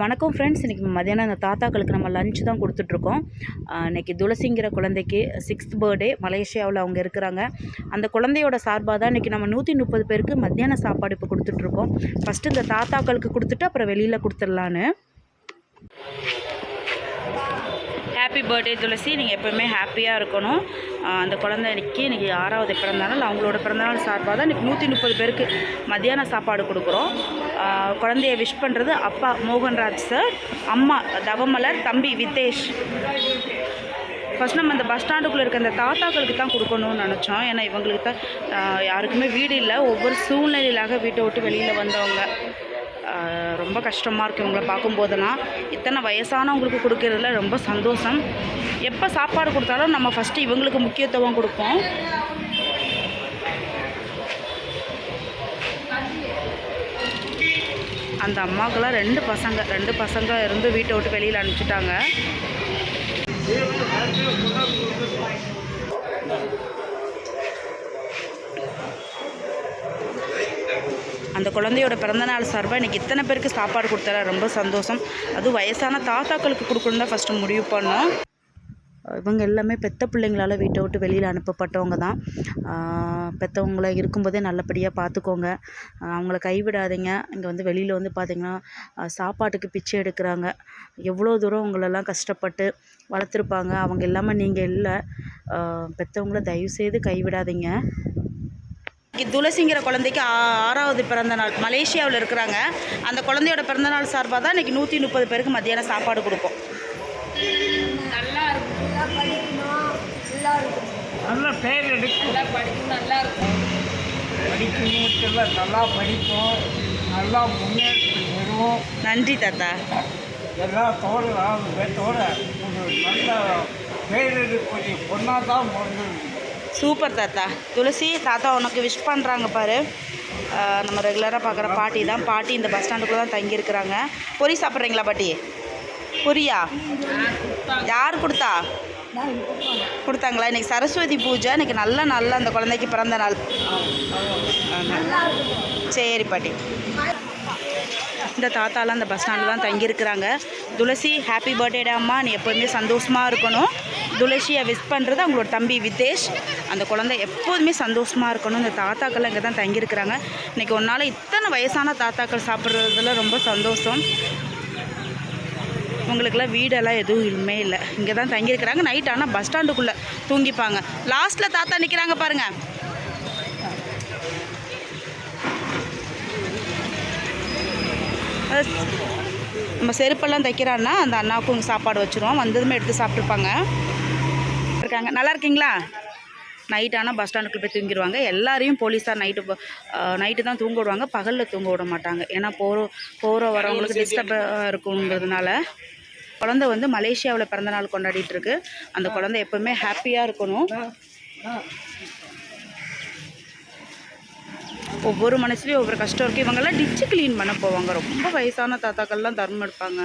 வணக்கம் ஃப்ரெண்ட்ஸ் இன்றைக்கி மதியானம் அந்த தாத்தாக்களுக்கு நம்ம லஞ்ச் தான் கொடுத்துட்ருக்கோம். இன்றைக்கி துளசிங்கிற குழந்தைக்கு சிக்ஸ்த் பர்த்டே மலேசியாவில் அவங்க இருக்கிறாங்க. அந்த குழந்தையோட சார்பாக தான் இன்றைக்கி நம்ம நூற்றி முப்பது பேருக்கு மத்தியான சாப்பாடு இப்போ கொடுத்துட்ருக்கோம். ஃபஸ்ட்டு இந்த தாத்தாக்களுக்கு கொடுத்துட்டு அப்புறம் வெளியில் கொடுத்துடலான்னு. Happy birthday Thulasi. நீங்கள் எப்போவுமே ஹாப்பியாக இருக்கணும். அந்த குழந்தைக்கு இன்றைக்கி ஆறாவது பிறந்தநாள் அவங்களோட பிறந்தநாள் சார்பாக தான் இன்றைக்கி நூற்றி முப்பது பேருக்கு மத்தியான சாப்பாடு கொடுக்குறோம். குழந்தைய விஷ் பண்ணுறது அப்பா மோகன்ராஜ் சார் அம்மா தவமலர் தம்பி வித்தேஷ். ஃபஸ்ட் நம்ம இந்த பஸ் ஸ்டாண்டுக்குள்ளே இருக்க அந்த தாத்தாக்களுக்கு தான் கொடுக்கணும்னு நினச்சோம். ஏன்னா இவங்களுக்கு தான் யாருக்குமே வீடு இல்லை. ஒவ்வொரு சூழ்நிலையிலாக வீட்டை விட்டு வெளியில் வந்தவங்க ரொம்ப கஷ்டமாக இருக்குது இவங்கள பார்க்கும்போதெல்லாம். இத்தனை வயசானவங்களுக்கு கொடுக்கறதுல ரொம்ப சந்தோஷம். எப்போ சாப்பாடு கொடுத்தாலும் நம்ம ஃபஸ்ட்டு இவங்களுக்கு முக்கியத்துவம் கொடுப்போம். அந்த அம்மாக்கெல்லாம் ரெண்டு பசங்க ரெண்டு பசங்க இருந்து வீட்டை விட்டு வெளியில் அனுப்பிச்சிட்டாங்க. அந்த குழந்தையோட பிறந்தநாள் சார்பாக இன்றைக்கி இத்தனை பேருக்கு சாப்பாடு கொடுத்தா ரொம்ப சந்தோஷம். அதுவும் வயசான தாத்தாக்களுக்கு கொடுக்கணும் தான் ஃபஸ்ட்டு முடிவு பண்ணோம். இவங்க எல்லாமே பெத்த பிள்ளைங்களால வீட்டை விட்டு வெளியில் அனுப்பப்பட்டவங்க தான். பெற்றவங்கள இருக்கும்போதே நல்லபடியாக பார்த்துக்கோங்க அவங்கள கைவிடாதீங்க. இங்கே வந்து வெளியில் வந்து பார்த்திங்கன்னா சாப்பாட்டுக்கு பிச்சை எடுக்கிறாங்க. எவ்வளோ தூரம் உங்களெல்லாம் கஷ்டப்பட்டு வளர்த்துருப்பாங்க. அவங்க இல்லாமல் நீங்கள் இல்லை. பெற்றவங்கள தயவுசெய்து கைவிடாதீங்க. இன்னைக்கு துளசிங்கிற குழந்தைக்கு ஆ- ஆறாவது பிறந்த நாள் மலேசியாவில் இருக்கிறாங்க. அந்த குழந்தையோட பிறந்தநாள் சார்பாக தான் இன்றைக்கி நூற்றி முப்பது பேருக்கு மத்தியானம் சாப்பாடு கொடுப்போம் நல்லா இருக்கும் நல்லா படிக்கணும் நல்லா இருக்கும் நல்ல பேர் எடுக்கும். நல்லா படிக்கணும் நல்லா இருக்கும் படிக்கணுத்துல நல்லா படிக்கும் நல்லா முன்னேற்றி வரும் நன்றி தாத்தா. எல்லா தோட பேத்தோட ஒரு நல்ல பேர் எடுக்கக்கூடிய பொண்ணாக தான் பிறந்திருக்கு சூப்பர் தாத்தா. துளசி தாத்தா உனக்கு விஷ் பண்ணுறாங்க பாரு. நம்ம ரெகுலராக பார்க்குற பாட்டி தான். பாட்டி இந்த பஸ் ஸ்டாண்டுக்குள்ளே தான் தங்கியிருக்கிறாங்க. பொரி சாப்பிட்றீங்களா பாட்டி? பொரியா? யார் கொடுத்தா? கொடுத்தாங்களா? இன்றைக்கி சரஸ்வதி பூஜை. இன்னைக்கு நல்ல நாளில் அந்த குழந்தைக்கு பிறந்த நாள். சரி பாட்டி. இந்த தாத்தாலாம் அந்த பஸ் ஸ்டாண்டில் தான் தங்கியிருக்கிறாங்க. துளசி ஹாப்பி பர்த்டேடா அம்மா. நீ எப்போதுமே சந்தோஷமாக இருக்கணும். துளசியை விஸ் பண்ணுறது அவங்களோட தம்பி விதேஷ். அந்த குழந்தை எப்போதுமே சந்தோஷமாக இருக்கணும். இந்த தாத்தாக்கள்லாம் இங்கே தான் தங்கியிருக்கிறாங்க. இன்றைக்கி ஒன்றால் இத்தனை வயசான தாத்தாக்கள் சாப்பிட்றதுல ரொம்ப சந்தோஷம். உங்களுக்கெல்லாம் வீடெல்லாம் எதுவுமே இல்லை. இங்கே தான் தங்கியிருக்கிறாங்க. நைட் ஆனால் பஸ் ஸ்டாண்டுக்குள்ளே தூங்கிப்பாங்க. லாஸ்ட்டில் தாத்தா நிற்கிறாங்க பாருங்கள் நம்ம செருப்பெல்லாம் தைக்கிறான்னா அந்த அண்ணாவுக்கும் சாப்பாடு வச்சுருவோம். வந்ததுமே எடுத்து சாப்பிட்ருப்பாங்க இருக்காங்க. நல்லா இருக்கீங்களா? நைட் ஆனால் பஸ் ஸ்டாண்டுக்கு போய் தூங்கிடுவாங்க எல்லாரையும் போலீஸார் நைட்டு நைட்டு தான் தூங்க விடுவாங்க. பகலில் தூங்க விட மாட்டாங்க. ஏன்னா போகிற போகிற வரவங்களுக்கு டிஸ்டர்பாக இருக்குங்கிறதுனால. குழந்தை வந்து மலேசியாவில் பிறந்த நாள் கொண்டாடிட்டு இருக்கு அந்த குழந்தை எப்போவுமே ஹாப்பியாக இருக்கணும். ஒவ்வொரு மனசுலேயும் ஒவ்வொரு கஷ்டம் இருக்குது இவங்கெல்லாம் டிச்சு க்ளீன் பண்ண போவாங்க. ரொம்ப வயசான தாத்தாக்கள்லாம் தர்மம் எடுப்பாங்க.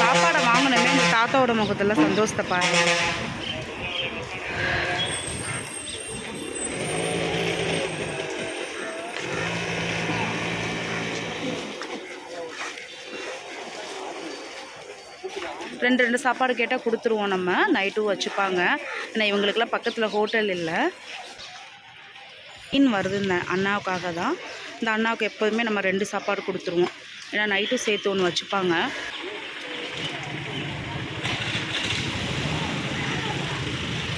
சாப்பாடை வாங்கினமே இந்த தாத்தாவோட முகத்தில் சந்தோஷத்தை பாருங்க. ரெண்டு ரெண்டு சாப்பாடு கேட்டால் கொடுத்துருவோம் நம்ம. நைட்டும் வச்சுப்பாங்க. ஏன்னா இவங்களுக்கெல்லாம் பக்கத்தில் ஹோட்டல் இல்லை. மீன் வருது இந்த அண்ணாவுக்காக தான். இந்த அண்ணாவுக்கு எப்போதுமே நம்ம ரெண்டு சாப்பாடு கொடுத்துருவோம். ஏன்னா நைட்டும் சேர்த்து ஒன்று வச்சுப்பாங்க.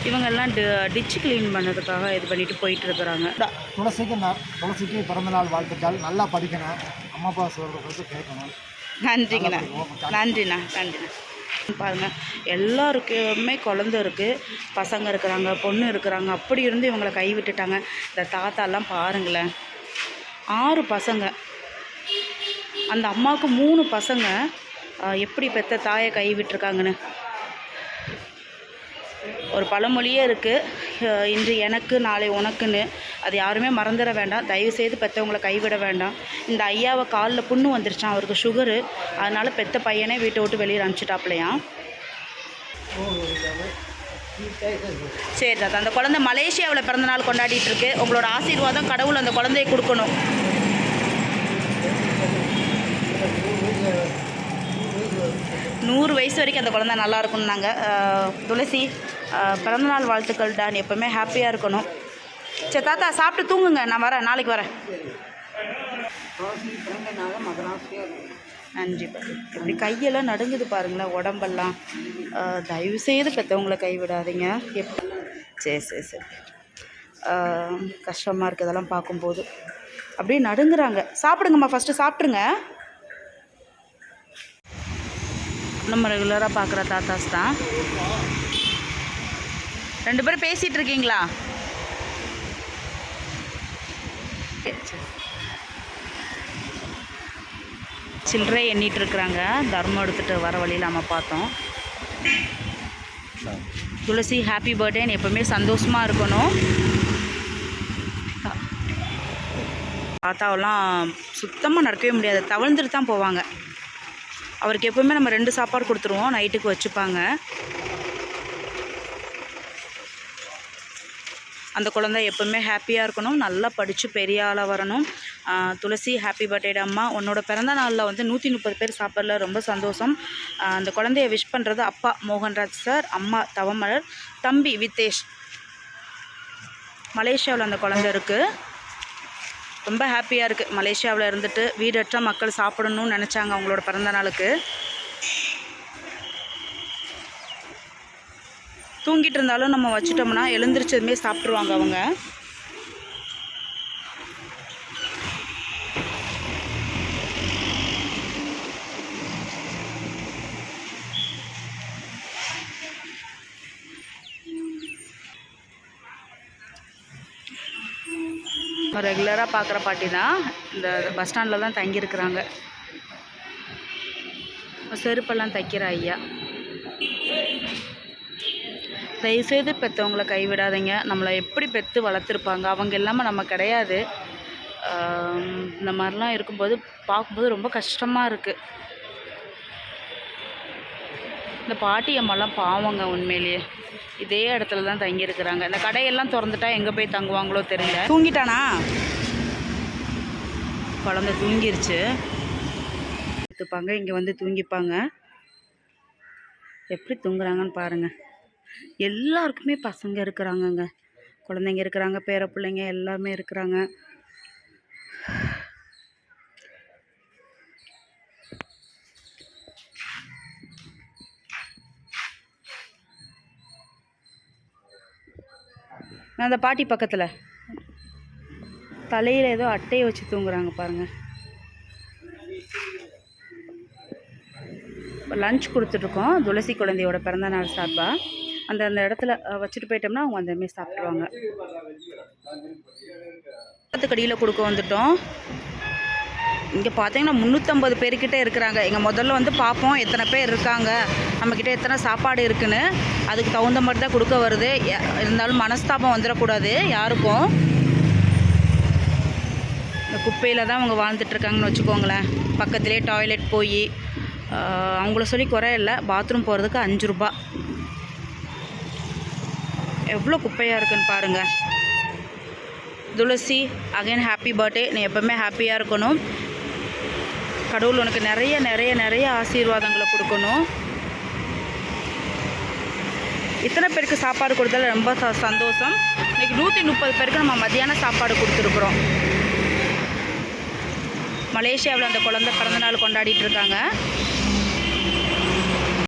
இவங்கெல்லாம் டி டிச்சு க்ளீன் பண்ணதுக்காக இது பண்ணிட்டு போயிட்டு இருக்கிறாங்க. துளசிக்கு நான் துளசிக்கு பிறந்தநாள் வாழ்த்துக்கள். நல்லா படிக்கணும். அம்மா அப்பா சொல்கிறத கேட்கணும். நன்றிங்கண்ணா. நன்றிண்ணா நன்றிண்ணா. பாருங்கள் எல்லாருக்குமே குழந்த இருக்குது பசங்க இருக்கிறாங்க பொண்ணு இருக்கிறாங்க. அப்படி இருந்து இவங்களை கை விட்டுட்டாங்க. இந்த தாத்தாலாம் பாருங்களேன். ஆறு பசங்க. அந்த அம்மாவுக்கு மூணு பசங்க. எப்படி பெத்த தாயை கை விட்டுருக்காங்கன்னு? ஒரு பழமொழியே இருக்குது இன்று எனக்கு நாளை உனக்குன்னு. அது யாருமே மறந்துட வேண்டாம். தயவுசெய்து பெற்றவங்களை கைவிட வேண்டாம். இந்த ஐயாவை காலில் புண்ணு வந்துருச்சான் அவருக்கு சுகரு அதனால் பெத்த பையனே வீட்டை விட்டு வெளியில் அனுப்பிச்சிட்டாப்லையாம் சரி தாத்தா அந்த குழந்தை மலேசியாவில் பிறந்தநாள் கொண்டாடிட்டு இருக்கு. உங்களோட ஆசீர்வாதம் கடவுள் அந்த குழந்தையை கொடுக்கணும். நூறு வயசு வரைக்கும் அந்த குழந்தை நல்லா இருக்கும்னு நாங்கள் துளசி பிறந்தநாள் வாழ்த்துக்கள் டான். எப்போவுமே ஹாப்பியாக இருக்கணும். சரி தாத்தா சாப்பிட்டு தூங்குங்க. நான் வரேன். நாளைக்கு வரேன். நன்றி இப்படி கையெல்லாம் நடுங்குது பாருங்களேன் உடம்பெல்லாம். தயவு செய்து பெற்றவங்களை கைவிடாதீங்க. எப் சரி சரி சரி. கஷ்டமாக இருக்குது அதெல்லாம் பார்க்கும்போது. அப்படியே நடுங்குறாங்க. சாப்பிடுங்கம்மா ஃபஸ்ட்டு சாப்பிட்ருங்க நம்ம ரெகுலராக பார்க்குற தாத்தாஸ் தான். ரெண்டு பேரும் பேசிகிட்டு இருக்கீங்களா? சில்லறை எண்ணிட்டு இருக்கிறாங்க தர்மம் எடுத்துகிட்டு வர வழியில் நம்ம பார்த்தோம். துளசி ஹாப்பி பர்த்டேன்னு எப்பவுமே சந்தோஷமாக இருக்கணும். தாத்தாவெல்லாம் சுத்தமாக நடக்கவே முடியாது. தவழ்ந்துட்டு தான் போவாங்க. அவருக்கு எப்பவுமே நம்ம ரெண்டு சாப்பாடு கொடுத்துருவோம். நைட்டுக்கு வச்சுப்பாங்க. அந்த குழந்தை எப்பவுமே ஹாப்பியாக இருக்கணும். நல்லா படித்து பெரிய ஆளாக வரணும். துளசி ஹாப்பி பர்த்டே அம்மா. உன்னோட பிறந்த நாளில் வந்து நூற்றி முப்பது பேர் சாப்பிட்றல ரொம்ப சந்தோஷம். அந்த குழந்தைய விஷ் பண்ணுறது அப்பா மோகன்ராஜ் சார் அம்மா தவமலர் தம்பி வித்தேஷ். மலேசியாவில் அந்த குழந்தை இருக்குது ரொம்ப ஹாப்பியாக இருக்குது மலேசியாவில் இருந்துட்டு வீடற்ற மக்கள் சாப்பிடணும்னு நினச்சாங்க அவங்களோட பிறந்த நாளுக்கு. தூங்கிட்டு இருந்தாலும் நம்ம வச்சுட்டோம்னா எழுந்திரிச்சதுமே சாப்பிட்ருவாங்க அவங்க. ரெகுலராக பார்க்குற பாட்டி தான் இந்த பஸ் ஸ்டாண்டில் தான் தங்கியிருக்கிறாங்க. செருப்பெல்லாம் தைக்கிற ஐயா. தயவுசெய்து பெற்றவங்கள கைவிடாதீங்க. நம்மளை எப்படி பெற்று வளர்த்துருப்பாங்க அவங்க இல்லாமல் நம்ம கிடையாது. இந்த மாதிரிலாம் இருக்கும்போது பார்க்கும்போது ரொம்ப கஷ்டமாக இருக்குது இந்த பாட்டி அம்மாலாம் பாவங்க உண்மையிலேயே. இதே இடத்துல தான் தங்கியிருக்கிறாங்க. இந்த கடையெல்லாம் திறந்துட்டா எங்கே போய் தங்குவாங்களோ தெரியல. தூங்கிட்டானா? குழந்தை தூங்கிருச்சு. எடுத்துப்பாங்க இங்கே வந்து தூங்கிப்பாங்க. எப்படி தூங்குறாங்கன்னு பாருங்கள் எல்லாருக்குமே பசங்க இருக்கிறாங்கங்க. குழந்தைங்க இருக்கிறாங்க பேர பிள்ளைங்க எல்லாமே இருக்கிறாங்க. நான் அந்த பாட்டி பக்கத்தில். தலையில் ஏதோ அட்டையை வச்சு தூங்குறாங்க பாருங்கள் லஞ்ச் கொடுத்துட்ருக்கோம் துளசி குழந்தையோட பிறந்த நாள் சார்பாக அந்த அந்த இடத்துல வச்சுட்டு போயிட்டோம்னா அவங்க அந்த மாதிரி சாப்பிட்ருவாங்க கடியில் கொடுக்க வந்துட்டோம். இங்கே பார்த்தீங்கன்னா முந்நூற்றம்பது பேர்கிட்ட இருக்கிறாங்க. இங்கே முதல்ல வந்து பார்ப்போம் எத்தனை பேர் இருக்காங்க நம்மக்கிட்ட எத்தனை சாப்பாடு இருக்குன்னு. அதுக்கு தகுந்த மாதிரி தான் கொடுக்க வருது. இருந்தாலும் மனஸ்தாபம் வந்துடக்கூடாது. யாருக்கும் இந்த குப்பையில் தான் அவங்க வாழ்ந்துட்டுருக்காங்கன்னு வச்சுக்கோங்களேன். பக்கத்துலேயே டாய்லெட் போய் அவங்கள சொல்லி குறை இல்லை. பாத்ரூம் போகிறதுக்கு அஞ்சு ரூபா. எவ்வளோ குப்பையாக இருக்குன்னு பாருங்கள் துளசி அகைன் ஹாப்பி பர்த்டே நீ எப்போவுமே ஹாப்பியாக இருக்கணும். கடவுள் உனக்கு நிறைய நிறைய நிறைய ஆசீர்வாதங்களை கொடுக்கணும். இத்தனை பேருக்கு சாப்பாடு கொடுத்ததில் ரொம்ப ச சந்தோஷம். இன்னைக்கு நூற்றி முப்பது பேருக்கு நம்ம மதியானம் சாப்பாடு கொடுத்துருக்குறோம். மலேசியாவில் அந்த குழந்தை பிறந்தநாள் கொண்டாடிட்டு இருக்காங்க.